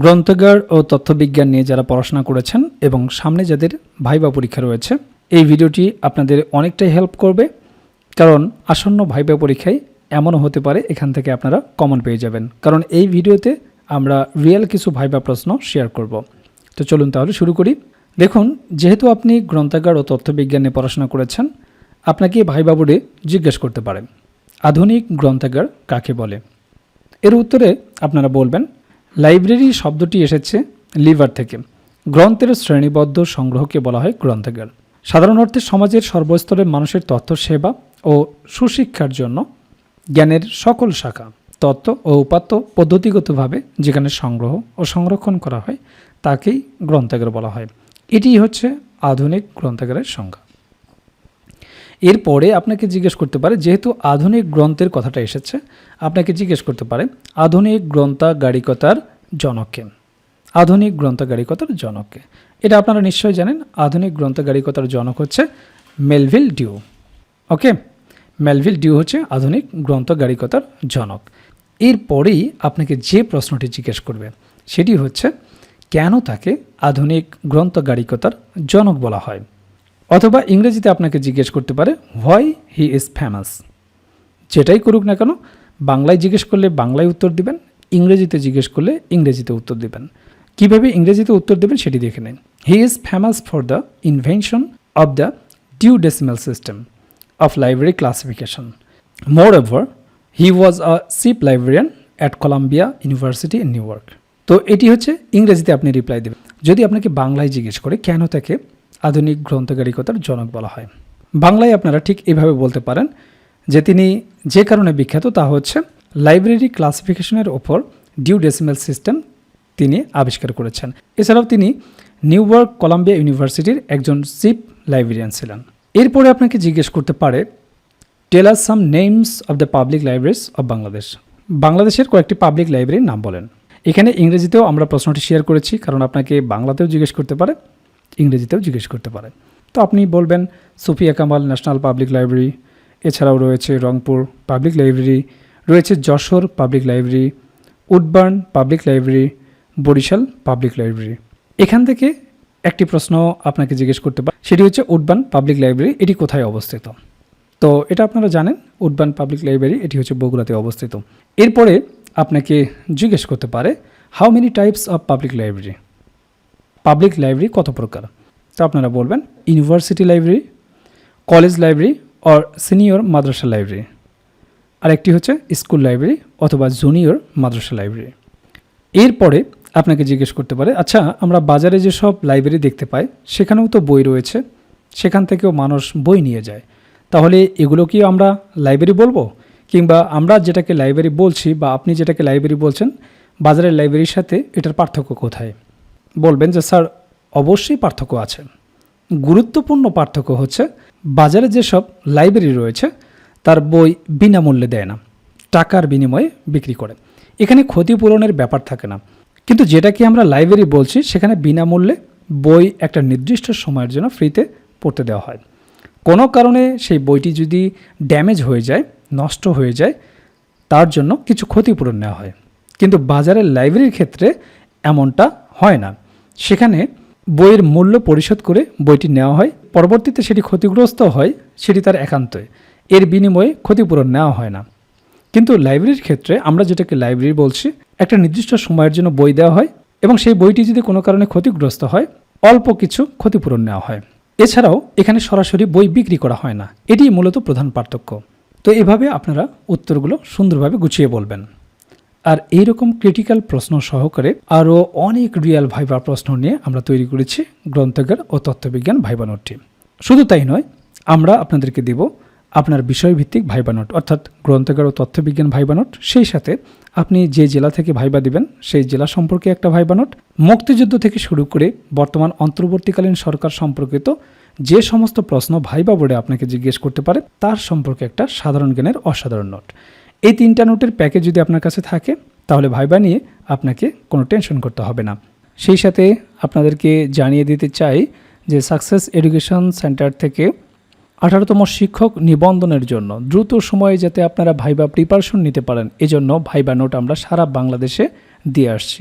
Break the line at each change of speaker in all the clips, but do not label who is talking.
গ্রন্থাগার ও তথ্যবিজ্ঞান নিয়ে যারা পড়াশোনা করেছেন এবং সামনে যাদের ভাইবা পরীক্ষা রয়েছে, এই ভিডিওটি আপনাদের অনেকটাই হেল্প করবে। কারণ আসন্ন ভাইবা পরীক্ষায় এমনও হতে পারে, এখান থেকে আপনারা কমন পেয়ে যাবেন। কারণ এই ভিডিওতে আমরা রিয়েল কিছু ভাইবা প্রশ্ন শেয়ার করব। তো চলুন তাহলে শুরু করি। দেখুন, যেহেতু আপনি গ্রন্থাগার ও তথ্যবিজ্ঞান নিয়ে পড়াশোনা করেছেন, আপনাকে ভাইবা বোর্ডে জিজ্ঞেস করতে পারেন আধুনিক গ্রন্থাগার কাকে বলে? এর উত্তরে আপনারা বলবেন লাইব্রেরি শব্দটি এসেছে লিভার থেকে। গ্রন্থের শ্রেণীবদ্ধ সংগ্রহকে বলা হয় গ্রন্থাগার সাধারণ অর্থে সমাজের সর্বস্তরের মানুষের তথ্য সেবা ও সুশিক্ষার জন্য জ্ঞানের সকল শাখা, তত্ত্ব ও উপাত্ত পদ্ধতিগতভাবে যেখানে সংগ্রহ ও সংরক্ষণ করা হয়, তাকেই গ্রন্থাগার বলা হয়। এটি হচ্ছে আধুনিক গ্রন্থাগারের সংজ্ঞা। এরপরে আপনাকে জিজ্ঞেস করতে পারে, যেহেতু আধুনিক গ্রন্থের কথাটা এসেছে, আপনাকে জিজ্ঞেস করতে পারে, আধুনিক গ্রন্থাগারিকতার জনককে আধুনিক গ্রন্থাগারিকতার জনককে এটা আপনারা নিশ্চয়ই জানেন, আধুনিক গ্রন্থাগারিকতার জনক হচ্ছে Melvil Dewey. Okay? Melvil Dewey হচ্ছে আধুনিক গ্রন্থাগারিকতার জনক। এরপরেই আপনাকে যে প্রশ্নটি জিজ্ঞেস করবে, সেটি হচ্ছে, কেন তাকে আধুনিক গ্রন্থাগারিকতার জনক বলা হয়? অথবা ইংরেজিতে আপনাকে জিজ্ঞেস করতে পারে হোয়াই হি ইজ ফেমাস যেটাই করুক না কেন, বাংলায় জিজ্ঞেস করলে বাংলায় উত্তর দিবেন, ইংরেজিতে জিজ্ঞেস করলে ইংরেজিতে উত্তর দিবেন। কীভাবে ইংরেজিতে উত্তর দেবেন সেটি দেখে নিন। He is famous for the invention of the Dewey decimal system of library classification moreover he was a chief librarian at Columbia University in New York তো এটি হচ্ছে ইংরেজিতে আপনি রিপ্লাই দেবেন। যদি আপনাকে বাংলায় জিজ্ঞেস করে, কেন তাকে আধুনিক গ্রন্থাগারিকতার জনক বলা হয়। বাংলায় আপনারা ঠিক এভাবে বলতে পারেন যে তিনি যে কারণে বিখ্যাত তা হচ্ছে লাইব্রেরি ক্লাসিফিকেশনের ওপর ডিউ ডেসিমাল সিস্টেম তিনি আবিষ্কার করেছেন। এছাড়াও তিনি নিউ ইয়র্ক কলাম্বিয়া ইউনিভার্সিটির একজন চিফ লাইব্রেরিয়ান ছিলেন। এরপরে আপনাকে জিজ্ঞেস করতে পারে tell us some names of the public libraries of Bangladesh বাংলাদেশের কয়েকটি পাবলিক লাইব্রেরির নাম বলেন। এখানে ইংরেজিতেও আমরা প্রশ্নটি শেয়ার করেছি, কারণ আপনাকে বাংলাতেও জিজ্ঞেস করতে পারে। ইংরেজিতেও জিজ্ঞেস করতে পারে। তো আপনি বলবেন, Sufia Kamal national public library, এছাড়াও রয়েছে রংপুর পাবলিক লাইব্রেরি, রয়েছে Jessore public library Woodburn public library, Barishal public library. এখান থেকে একটি প্রশ্ন আপনাকে জিজ্ঞেস করতে পারে, সেটি হচ্ছে উডবান পাবলিক লাইব্রেরি এটি কোথায় অবস্থিত? তো এটা আপনারা জানেন উডবান পাবলিক লাইব্রেরি এটি হচ্ছে বগুড়াতে অবস্থিত। এরপরে আপনাকে জিজ্ঞেস করতে পারে how many types of public library public library কত প্রকার? তো আপনারা বলবেন university library college library or senior madrasa library আর একটি হচ্ছে স্কুল লাইব্রেরি অথবা জুনিয়র মাদ্রাসা লাইব্রেরি এরপরে আপনাকে জিজ্ঞেস করতে পারে আচ্ছা আমরা বাজারে যেসব লাইব্রেরি দেখতে পাই, সেখানেও তো বই রয়েছে, সেখান থেকেও মানুষ বই নিয়ে যায়। তাহলে এগুলো কি আমরা লাইব্রেরি বলব? কিংবা আমরা যেটাকে লাইব্রেরি বলছি বা আপনি যেটাকে লাইব্রেরি বলছেন, বাজারের লাইব্রেরির সাথে এটার পার্থক্য কোথায়? বলবেন যে, স্যার, অবশ্যই পার্থক্য আছে। গুরুত্বপূর্ণ পার্থক্য হচ্ছে, বাজারে যেসব লাইব্রেরি রয়েছে, তার বই বিনামূল্যে দেয় না, টাকার বিনিময়ে বিক্রি করে। এখানে ক্ষতিপূরণের ব্যাপার থাকে না। কিন্তু যেটাকে আমরা লাইব্রেরি বলছি, সেখানে বিনামূল্যে বই একটা নির্দিষ্ট সময়ের জন্য ফ্রিতে পড়তে দেওয়া হয়। কোনো কারণে সেই বইটি যদি ড্যামেজ হয়ে যায়, নষ্ট হয়ে যায়, তার জন্য কিছু ক্ষতিপূরণ নেওয়া হয়। কিন্তু বাজারের লাইব্রেরির ক্ষেত্রে এমনটা হয় না। সেখানে বইয়ের মূল্য পরিশোধ করে বইটি নেওয়া হয়। পরবর্তীতে সেটি ক্ষতিগ্রস্ত হয়, সেটি তার একান্তই। এর বিনিময়ে ক্ষতিপূরণ নেওয়া হয় না। কিন্তু লাইব্রেরির ক্ষেত্রে আমরা যেটাকে লাইব্রেরি বলছি, একটা নির্দিষ্ট সময়ের জন্য বই দেওয়া হয় এবং সেই বইটি যদি কোনো কারণে ক্ষতিগ্রস্ত হয়, অল্প কিছু ক্ষতিপূরণ নেওয়া হয়। এছাড়াও এখানে সরাসরি বই বিক্রি করা হয় না। এটি মূলত প্রধান পার্থক্য। তো এভাবে আপনারা উত্তরগুলো সুন্দরভাবে গুছিয়ে বলবেন। আর এইরকম ক্রিটিক্যাল প্রশ্ন সহকারে আরও অনেক রিয়াল ভাইবা প্রশ্ন নিয়ে আমরা তৈরি করেছি গ্রন্থাগার ও তত্ত্ববিজ্ঞান ভাইবা নোটটি শুধু তাই নয়, আমরা আপনাদেরকে দেব আপনার বিষয়ভিত্তিক ভাইবা নোট অর্থাৎ গ্রন্থাগার ও তথ্যবিজ্ঞান ভাইবা নোট সেই সাথে আপনি যে জেলা থেকে ভাইবা দিবেন, সেই জেলা সম্পর্কে একটা ভাইবা নোট মুক্তিযুদ্ধ থেকে শুরু করে বর্তমান অন্তর্বর্তীকালীন সরকার সম্পর্কিত যে সমস্ত প্রশ্ন ভাইবা বোর্ডে আপনাকে জিজ্ঞেস করতে পারে, তার সম্পর্কে একটা সাধারণ জ্ঞানের অসাধারণ নোট এই তিনটা নোটের প্যাকেজ যদি আপনার কাছে থাকে, তাহলে ভাইবা নিয়ে আপনাকে কোনো টেনশন করতে হবে না। সেই সাথে আপনাদেরকে জানিয়ে দিতে চাই যে সাকসেস এডুকেশন সেন্টার থেকে আঠারোতম শিক্ষক নিবন্ধনের জন্য দ্রুত সময়ে যাতে আপনারা ভাইবা প্রিপারেশন নিতে পারেন, এজন্য ভাইবা নোট আমরা সারা বাংলাদেশে দিয়ে আসছি।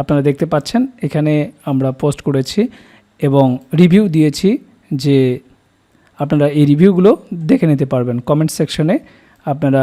আপনারা দেখতে পাচ্ছেন, এখানে আমরা পোস্ট করেছি এবং রিভিউ দিয়েছি যে আপনারা এই রিভিউগুলো দেখে নিতে পারবেন। কমেন্ট সেকশনে আপনারা